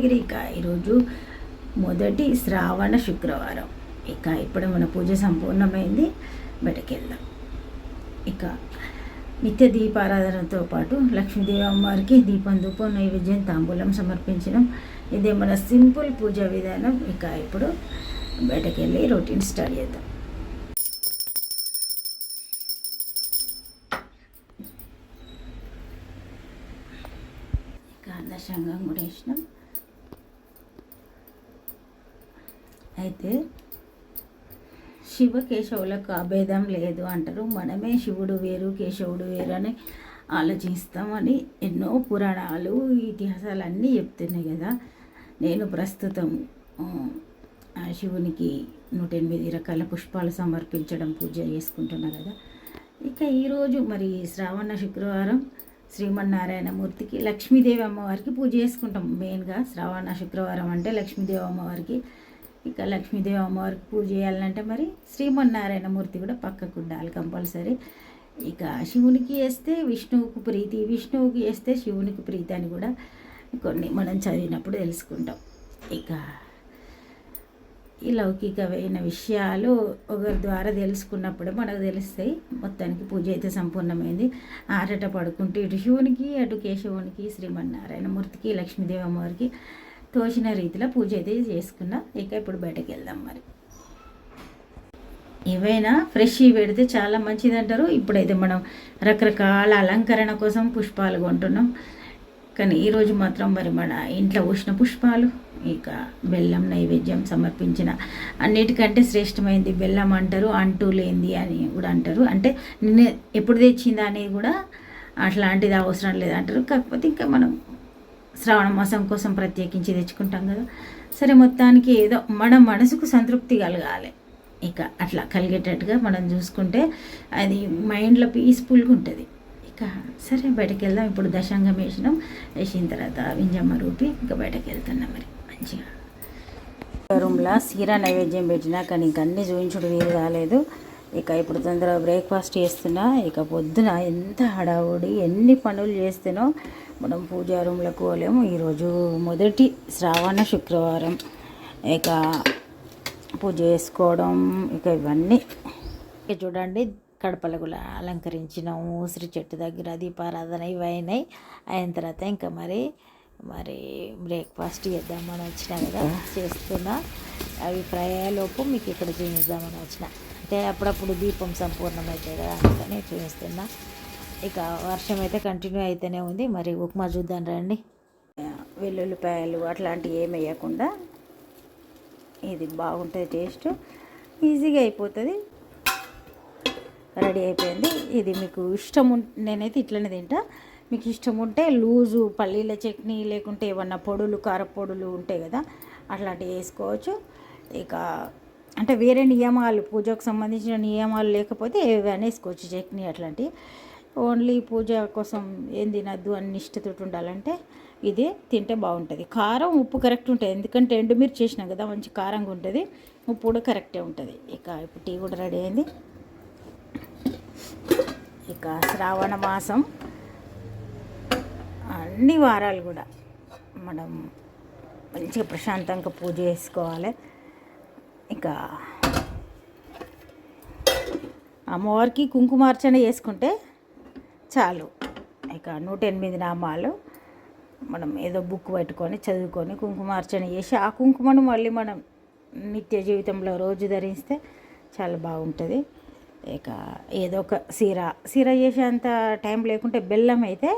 రత్నగిరి ఇక ఈరోజు మొదటి శ్రావణ శుక్రవారం. ఇక ఇప్పుడు మన పూజ సంపూర్ణమైంది. బయటకెళ్దాం. ఇక నిత్య దీపారాధనతో పాటు లక్ష్మీదేవి అమ్మవారికి దీపం ధూపం నైవేద్యం తాంబూలం సమర్పించడం. ఇదే మన సింపుల్ పూజా విధానం. ఇక ఇప్పుడు బయటకెళ్ళి రొటీన్ స్టార్ట్ చేద్దాం. ఇక అన్నశంగం కూడా వేసినాం అయితే శివ కేశవులకు అభేదం లేదు అంటారు. మనమే శివుడు వేరు కేశవుడు వేరు అని ఆలోచిస్తామని ఎన్నో పురాణాలు ఇతిహాసాలు అన్నీ చెప్తున్నాయి కదా. నేను ప్రస్తుతం ఆ, శివునికి నూట ఎనిమిది రకాల పుష్పాలు సమర్పించడం పూజ చేసుకుంటున్నా కదా. ఇక ఈరోజు మరి శ్రావణ శుక్రవారం శ్రీమన్నారాయణమూర్తికి లక్ష్మీదేవి అమ్మవారికి పూజ చేసుకుంటాం. మెయిన్గా శ్రావణ శుక్రవారం అంటే లక్ష్మీదేవి అమ్మవారికి ఇక లక్ష్మీదేవి అమ్మవారికి పూజ చేయాలంటే మరి శ్రీమన్నారాయణ మూర్తి కూడా పక్కకు ఉండాలి కంపల్సరీ. ఇక శివునికి వేస్తే విష్ణువుకు ప్రీతి విష్ణువుకి వేస్తే శివునికి ప్రీతి అని కూడా కొన్ని మనం చదివినప్పుడు తెలుసుకుంటాం. ఇక ఈ లౌకికమైన విషయాలు ఒకరి ద్వారా తెలుసుకున్నప్పుడు మనకు తెలుస్తాయి. మొత్తానికి పూజ అయితే సంపూర్ణమైంది. ఆరట పడుకుంటూ ఇటు శివునికి అటు కేశవునికి శ్రీమన్నారాయణ మూర్తికి లక్ష్మీదేవి అమ్మవారికి తోచిన రీతిలో పూజ అయితే చేసుకున్నా. ఇక ఇప్పుడు బయటకు వెళ్దాం మరి. ఏవైనా ఫ్రెష్ పెడితే చాలా మంచిది అంటారు. ఇప్పుడైతే మనం రకరకాల అలంకరణ కోసం పుష్పాలు కొంటున్నాం. కానీ ఈరోజు మాత్రం మరి మన ఇంట్లో ఉష్ణ పుష్పాలు ఇక బెల్లం నైవేద్యం సమర్పించిన అన్నిటికంటే శ్రేష్టమైంది బెల్లం అంటారు అంటూ లేనిది అని కూడా అంటారు. అంటే నిన్న ఎప్పుడు తెచ్చిందా అనేది కూడా అట్లాంటిది అవసరం లేదంటారు కాకపోతే ఇంకా మనం శ్రావణ మాసం కోసం ప్రత్యేకించి తెచ్చుకుంటాం కదా. సరే మొత్తానికి ఏదో మన మనసుకు సంతృప్తి కలగాలి. ఇక అట్లా కలిగేటట్టుగా మనం చూసుకుంటే అది మైండ్లో పీస్ఫుల్గా ఉంటుంది. ఇక సరే బయటకు వెళ్దాం ఇప్పుడు దశాంగం వేసినాం. వేసిన తర్వాత వింజమ్మ రూపి ఇంకా బయటకు వెళ్తున్నాం మరి. మంచిగా. రూమ్లో సీరా నైవేద్యం పెట్టినా కానీ ఇంక అన్నీ చూపించుడు వీలు కాలేదు. ఇక ఇప్పుడు తొందరగా బ్రేక్ఫాస్ట్ చేస్తున్నా ఇక పొద్దున ఎంత హడావుడి ఎన్ని పనులు చేస్తేనో మనం పూజా రూమ్లకు పోలేము. ఈరోజు మొదటి శ్రావణ శుక్రవారం. ఇక పూజ చేసుకోవడం ఇక ఇవన్నీ. ఇక చూడండి కడపలు కూడా అలంకరించినాము. ఉసిరి చెట్టు దగ్గర దీపారాధన ఇవి అయిన తర్వాత ఇంకా మరి మరి బ్రేక్ఫాస్ట్ చేద్దామని వచ్చిన కదా చేస్తున్నా. అవి ఫ్రై అయ్యేలోపు మీకు ఇక్కడ చూపిద్దామని వచ్చిన. అంటే అప్పుడప్పుడు దీపం సంపూర్ణమవుతాయి కదా అందుకని చూపిస్తున్నా. ఇక వర్షం అయితే కంటిన్యూ అయితేనే ఉంది. మరి ఉప్మా చూద్దాం రండి. వెల్లుల్లిపాయలు అట్లాంటివి ఏమి వేయకుండా ఇది బాగుంటుంది టేస్ట్. ఈజీగా అయిపోతుంది. రెడీ అయిపోయింది. ఇది మీకు ఇష్టం నేనైతే ఇట్లనే తింటా. మీకు ఇష్టం ఉంటే లూజు పల్లీల చట్నీ లేకుంటే ఏమన్నా పొడులు కారపొడులు ఉంటాయి కదా అట్లాంటివి వేసుకోవచ్చు. ఇక అంటే వేరే నియమాలు పూజకు సంబంధించిన నియమాలు లేకపోతే ఏవైనా చట్నీ అట్లాంటివి ఓన్లీ పూజ కోసం ఏం తినద్దు అని నిష్ఠతోటి ఉండాలంటే ఇది తింటే బాగుంటుంది. కారం ఉప్పు కరెక్ట్ ఉంటుంది ఎందుకంటే ఎండుమిర్చి చేసినాం కదా మంచి కారంగా ఉంటుంది. ఉప్పు కూడా కరెక్టే ఉంటుంది. ఇక ఇప్పుడు టీ కూడా రెడీ అయింది. ఇక శ్రావణ మాసం. అన్ని వారాలు కూడా మనం మంచిగా ప్రశాంతంగా పూజ చేసుకోవాలి. ఇక అమ్మవారికి కుంకుమార్చన చేసుకుంటే చాలు. ఇక నూట ఎనిమిది నామాలు మనం ఏదో బుక్ పెట్టుకొని చదువుకొని కుంకుమార్చన చేసి ఆ కుంకుమను మళ్ళీ మనం నిత్య జీవితంలో రోజు ధరిస్తే చాలా బాగుంటుంది. ఇక ఏదో ఒక సీర సీర చేసేంత టైం లేకుంటే బెల్లం అయితే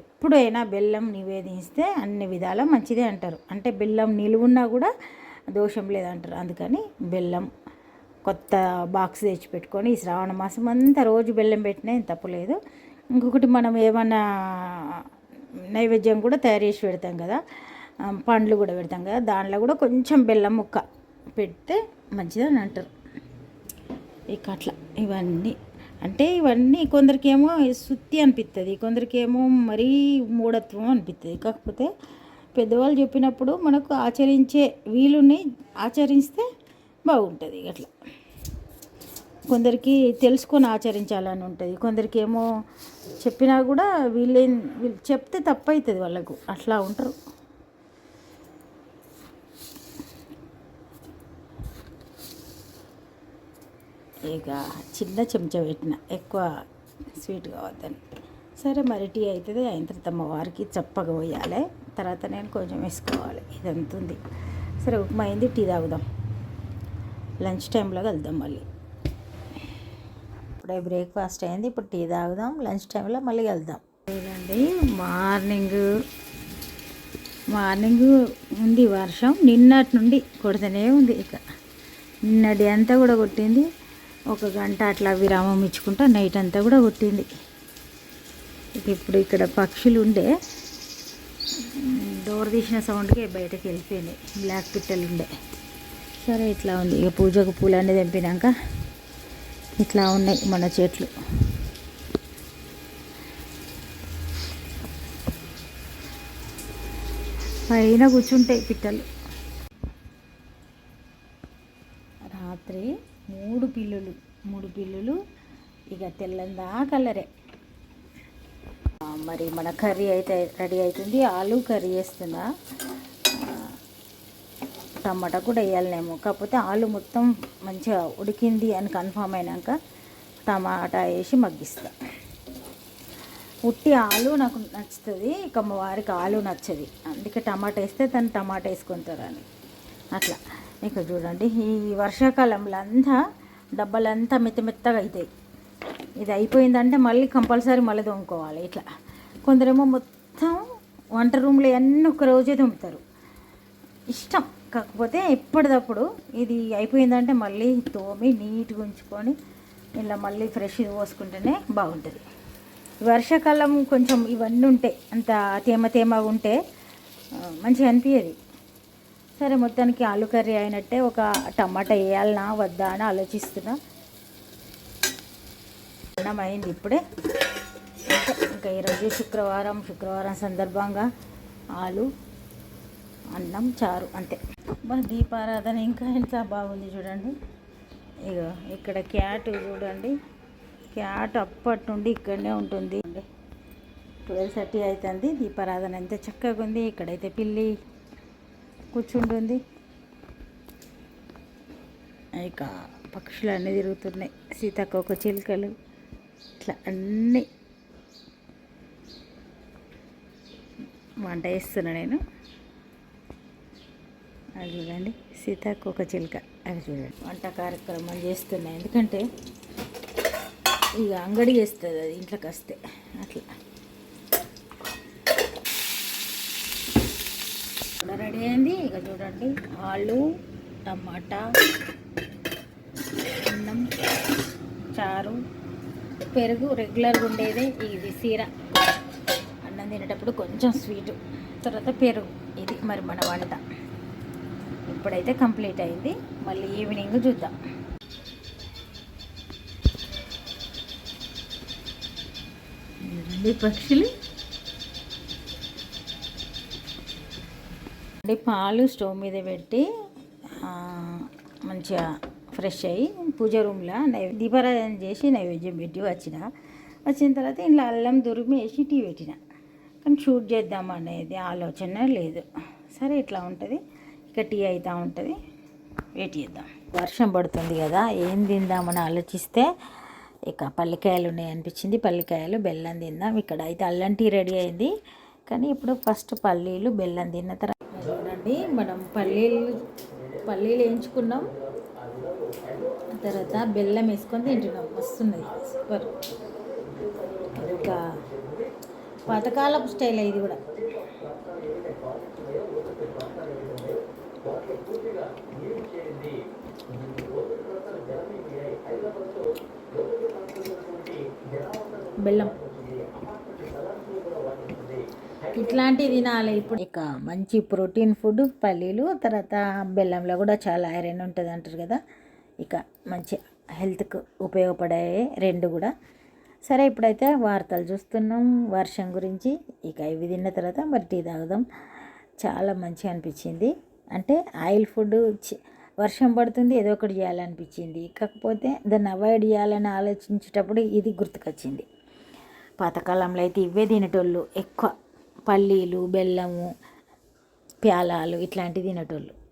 ఎప్పుడైనా బెల్లం నివేదిస్తే అన్ని విధాల మంచిదే అంటారు. అంటే బెల్లం నిలువున్నా కూడా దోషం లేదంటారు. అందుకని బెల్లం కొత్త బాక్స్ తెచ్చి పెట్టుకొని ఈ శ్రావణ మాసం అంతా రోజు బెల్లం పెట్టినా ఏం తప్పులేదు ఇంకొకటి మనం ఏమన్నా నైవేద్యం కూడా తయారు చేసి పెడతాం కదా పండ్లు కూడా పెడతాం కదా దాంట్లో కూడా కొంచెం బెల్లం ముక్క పెడితే మంచిదని అంటారు. ఇక అట్లా ఇవన్నీ. అంటే ఇవన్నీ కొందరికేమో సుత్తి అనిపిస్తుంది కొందరికేమో మరీ మూఢత్వం అనిపిస్తుంది కాకపోతే పెద్దవాళ్ళు చెప్పినప్పుడు మనకు ఆచరించే వీలుని ఆచరిస్తే బాగుంటుంది అట్లా. కొందరికి తెలుసుకొని ఆచరించాలని ఉంటుంది. కొందరికి ఏమో చెప్పినా కూడా వీళ్ళే వీళ్ళు చెప్తే తప్పవుతుంది వాళ్ళకు. అట్లా ఉంటారు. ఇక చిన్న చెంచా పెట్టిన. ఎక్కువ స్వీట్ కావద్దని. సరే మరి టీ అవుతుంది అయిన తర్వాత మా వారికి చప్పగా పోయాలి. తర్వాత నేను కొంచెం వేసుకోవాలి. ఇదంతా ఉంది. సరే ఉప్మా అయింది. టీ తాగుదాం. లంచ్ టైంలో కలుద్దాం మళ్ళీ. ఇప్పుడే బ్రేక్ఫాస్ట్ అయింది. ఇప్పుడు టీ తాగుదాం. లంచ్ టైంలో మళ్ళీ వెళ్దాం లేదండి మార్నింగ్. మార్నింగ్ ఉంది వర్షం. నిన్నటి నుండి కొడుతూనే ఉంది ఇక. నిన్నటి అంతా కూడా కొట్టింది. ఒక గంట అట్లా విరామం ఇచ్చుకుంటా నైట్ అంతా కూడా కొట్టింది. ఇప్పుడు ఇక్కడ పక్షులు ఉండే. డోర్ తీసిన సౌండ్కి బయటకు వెళ్ళిపోయినాయి బ్లాక్ పిట్టలు ఉండే సరే ఇట్లా ఉంది. ఇక పూజకు పూలన్నీ తెంపినాక ఇట్లా ఉన్నాయి మన చెట్లు. పైన కూర్చుంటాయి పిట్టలు. రాత్రి మూడు పిల్లులు మూడు పిల్లులు ఇక తెల్లందా కలరే మరి మన కర్రీ అయితే రెడీ అవుతుంది. ఆలు కర్రీ చేస్తున్నా. టమాటా కూడా వేయాలనేమో కాకపోతే ఆలు మొత్తం మంచిగా ఉడికింది అని కన్ఫామ్ అయినాక టమాటా వేసి మగ్గిస్తా. ఉట్టి ఆలు నాకు నచ్చుతుంది. ఇక మా వారికి ఆలు నచ్చది. అందుకే టమాటా వేస్తే తను టమాటా వేసుకుంటారని. అట్లా. ఇక చూడండి ఈ వర్షాకాలంలో అంతా డబ్బాలంతా మెత్త మెత్తగా అవుతాయి ఇది అయిపోయిందంటే మళ్ళీ కంపల్సరీ మళ్ళీ తోముకోవాలి. ఇట్లా. కొందరేమో మొత్తం వంట రూమ్లో అన్నీ ఒక రోజే తోముతారు ఇష్టం. కాకపోతే ఎప్పటిదప్పుడు ఇది అయిపోయిందంటే మళ్ళీ తోమి నీట్గా ఉంచుకొని ఇలా మళ్ళీ ఫ్రెష్ పోసుకుంటేనే బాగుంటుంది. వర్షాకాలం కొంచెం ఇవన్నీ ఉంటాయి అంత తేమ తేమ ఉంటే మంచిగా అనిపించేది సరే మొత్తానికి ఆలు కర్రీ అయినట్టే ఒక టమాటా వేయాలనా వద్దా అని ఆలోచిస్తున్నా. అన్నం అయింది ఇప్పుడే. ఇంకా ఈరోజు శుక్రవారం శుక్రవారం సందర్భంగా ఆలు అన్నం చారు అంతే. మన దీపారాధన ఇంకా ఎంత బాగుంది చూడండి. ఇక ఇక్కడ క్యాట్ చూడండి. క్యాట్ అప్పటి నుండి ఇక్కడనే ఉంటుంది. ట్వెల్వ్ థర్టీ అవుతుంది దీపారాధన ఎంత చక్కగా ఉంది. ఇక్కడైతే పిల్లి కూర్చుంటుంది. ఇక పక్షులు అన్నీ తిరుగుతున్నాయి. సీతాకోక చిలుకలు. ఇట్లా అన్నీ వంట చేస్తున్నా నేను. అది చూడండి. సీతాకొక చిలుక. అది చూడండి. వంట కార్యక్రమం చేస్తున్నా. ఎందుకంటే ఇక అంగడి చేస్తుంది అది ఇంట్లోకి వస్తే. అట్లా. రెడీ అయింది. ఇక చూడండి. ఆలు టమాటా అన్నం చారు. పెరుగు రెగ్యులర్గా ఉండేదే ఇది సీర. తినేటప్పుడు కొంచెం స్వీట్. తర్వాత పెరుగు. ఇది మరి మన వంట. ఇప్పుడైతే కంప్లీట్ అయింది. మళ్ళీ ఈవినింగ్ చూద్దాం. పక్షులు. అంటే పాలు స్టవ్ మీద పెట్టి మంచిగా ఫ్రెష్ అయ్యి పూజ రూమ్లో నైవే దీపారాధన చేసి నైవేద్యం పెట్టి వచ్చిన. వచ్చిన తర్వాత ఇంట్లో అల్లం దురిమి వేసి టీ పెట్టిన. కానీ షూట్ చేద్దాం అనేది ఆలోచన లేదు. సరే ఇట్లా ఉంటుంది. ఇక టీ అవుతూ ఉంటుంది. వెయిట్ చేద్దాం. వర్షం పడుతుంది కదా ఏం తిందామని ఆలోచిస్తే ఇక పల్లికాయలు ఉన్నాయి అనిపించింది. పల్లికాయలు బెల్లం తిందాం. ఇక్కడ అయితే అల్లం టీ రెడీ అయింది. కానీ ఇప్పుడు ఫస్ట్ పల్లీలు బెల్లం తిన్న తర్వాత చూడండి మనం పల్లీలు పల్లీలు వేయించుకున్నాం. తర్వాత బెల్లం వేసుకొని తింటున్నాం. వస్తున్నది సూపర్. ఒక పాతకాలపు స్టైల్ ఇది కూడా. బెల్లం. ఇట్లాంటివి తినాలి ఇప్పుడు. ఇక మంచి ప్రోటీన్ ఫుడ్ పల్లీలు తర్వాత బెల్లంలో కూడా చాలా ఐరన్ ఉంటుంది అంటారు కదా. ఇక మంచి హెల్త్కు ఉపయోగపడే రెండు కూడా. సరే ఇప్పుడైతే వార్తలు చూస్తున్నాం. వర్షం గురించి ఇక ఇవి తిన్న తర్వాత మరి టీ తాగుదాం. చాలా మంచిగా అనిపించింది. అంటే ఆయిల్ ఫుడ్ చి- వర్షం పడుతుంది ఏదో ఒకటి చేయాలనిపించింది. కాకపోతే దాన్ని అవాయిడ్ చేయాలని ఆలోచించేటప్పుడు ఇది గుర్తుకొచ్చింది. పాతకాలంలో అయితే ఇవే తినేటోళ్ళు. ఎక్కువ పల్లీలు బెల్లము ప్యాలాలు ఇట్లాంటివి తినేటోళ్ళు.